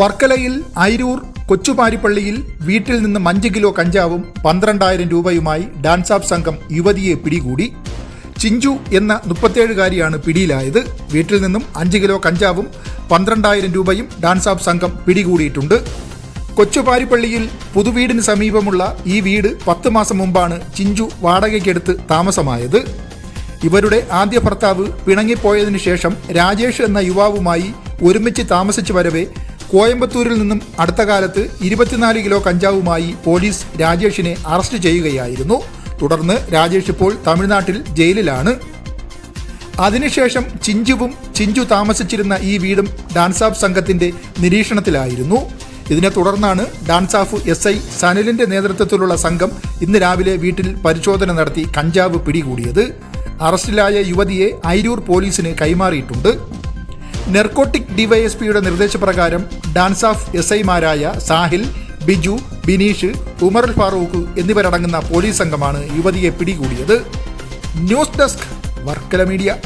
വർക്കലയിൽ അയിരൂർ കൊച്ചുപാരിപ്പള്ളിയിൽ വീട്ടിൽ നിന്ന് അഞ്ച് കിലോ കഞ്ചാവും പന്ത്രണ്ടായിരം രൂപയുമായി ഡാൻസ് ആഫ് സംഘം യുവതിയെ പിടികൂടി. ചിഞ്ചു എന്ന മുപ്പത്തേഴുകാരിയാണ് പിടിയിലായത്. വീട്ടിൽ നിന്നും അഞ്ച് കിലോ കഞ്ചാവും പന്ത്രണ്ടായിരം രൂപയും ഡാൻസ് ആഫ് സംഘം പിടികൂടിയിട്ടുണ്ട്. കൊച്ചുപാരിപ്പള്ളിയിൽ പുതുവീടിന് സമീപമുള്ള ഈ വീട് പത്ത് മാസം മുമ്പാണ് ചിഞ്ചു വാടകയ്ക്കെടുത്ത് താമസമായത്. ഇവരുടെ ആദ്യ ഭർത്താവ് പിണങ്ങിപ്പോയതിനു ശേഷം രാജേഷ് എന്ന യുവാവുമായി ഒരുമിച്ച് താമസിച്ചു വരവേ കോയമ്പത്തൂരിൽ നിന്നും അടുത്ത കാലത്ത് ഇരുപത്തിനാല് കിലോ കഞ്ചാവുമായി പോലീസ് രാജേഷിനെ അറസ്റ്റ് ചെയ്യുകയായിരുന്നു. തുടർന്ന് രാജേഷ് ഇപ്പോൾ തമിഴ്നാട്ടിൽ ജയിലിലാണ്. അതിനുശേഷം ചിഞ്ചുവും ചിഞ്ചു താമസിച്ചിരുന്ന ഈ വീടും ഡാൻസാഫ് സംഘത്തിന്റെ നിരീക്ഷണത്തിലായിരുന്നു. ഇതിനെ തുടർന്നാണ് ഡാൻസാഫ് എസ് ഐ സനലിന്റെ നേതൃത്വത്തിലുള്ള സംഘം ഇന്ന് രാവിലെ വീട്ടിൽ പരിശോധന നടത്തി കഞ്ചാവ് പിടികൂടിയത്. അറസ്റ്റിലായ യുവതിയെ ഐരൂർ പോലീസിന് കൈമാറിയിട്ടുണ്ട്. നെർക്കോട്ടിക് ഡിവൈഎസ്പിയുടെ നിർദ്ദേശപ്രകാരം ഡാൻസ് ഓഫ് എസ് ഐമാരായ സാഹിൽ ബിജു ബിനീഷ് ഉമറുൽ ഫാറൂഖ് എന്നിവരടങ്ങുന്ന പോലീസ് സംഘമാണ് യുവതിയെ പിടികൂടിയത്. News desk Varkala media.